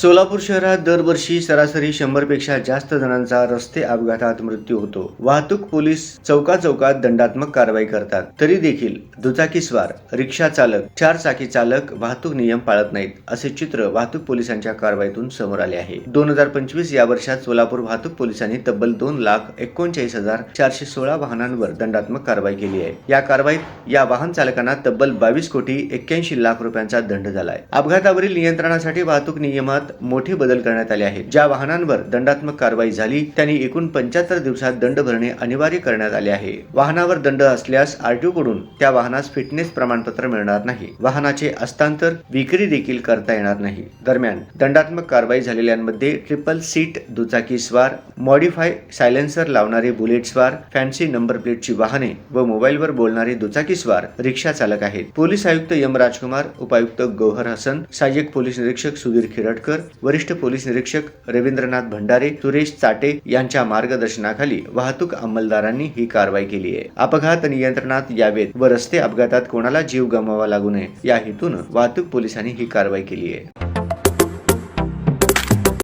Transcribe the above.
सोलापूर शहरात दरवर्षी सरासरी शंभरपेक्षा जास्त जणांचा रस्ते अपघातात मृत्यू होतो. वाहतूक पोलीस चौका चौकात दंडात्मक कारवाई करतात. तरी देखील दुचाकीस्वार रिक्षा चालक चार चाकी चालक वाहतूक नियम पाळत नाहीत असे चित्र वाहतूक पोलिसांच्या कारवाईतून समोर आले आहे. दोन हजार पंचवीस या वर्षात सोलापूर वाहतूक पोलिसांनी तब्बल दोन लाख एकोणचाळीस हजार चारशे सोळा वाहनांवर दंडात्मक कारवाई केली आहे. या कारवाईत या वाहन चालकांना तब्बल बावीस कोटी एक्क्याऐंशी लाख रुपयांचा दंड झालाय. अपघातावरील नियंत्रणासाठी वाहतूक नियमात मोठे बदल करण्यात आले आहेत. ज्या वाहनांवर दंडात्मक कारवाई झाली त्यांनी एकूण पंच्याहत्तर दिवसात दंड भरणे अनिवार्य करण्यात आले आहे. वाहनावर दंड असल्यास आरटीओ कडून त्या वाहनास फिटनेस प्रमाणपत्र मिळणार नाही. वाहनाचे हस्तांतर विक्री देखील करता येणार नाही. दरम्यान दंडात्मक कारवाई झालेल्यांमध्ये ट्रिपल सीट दुचाकी स्वार मॉडिफाय सायलेन्सर लावणारे बुलेट स्वार फॅन्सी नंबर प्लेटची वाहने व मोबाईलवर बोलणारे दुचाकी स्वार रिक्षा चालक आहेत. पोलीस आयुक्त यम राजकुमार उपायुक्त गौहर हसन सहाय्यक पोलीस निरीक्षक सुधीर खिरटकर वरिष्ठ पोलीस निरीक्षक रवींद्रनाथ भंडारे सुरेश चाटे यांच्या मार्गदर्शनाखाली वाहतूक अंमलदारांनी ही कारवाई केली आहे. अपघात नियंत्रणात यावेत व रस्ते अपघातात कोणाला जीव गमवावा लागू नये या हेतून वाहतूक पोलिसांनी ही कारवाई केली आहे.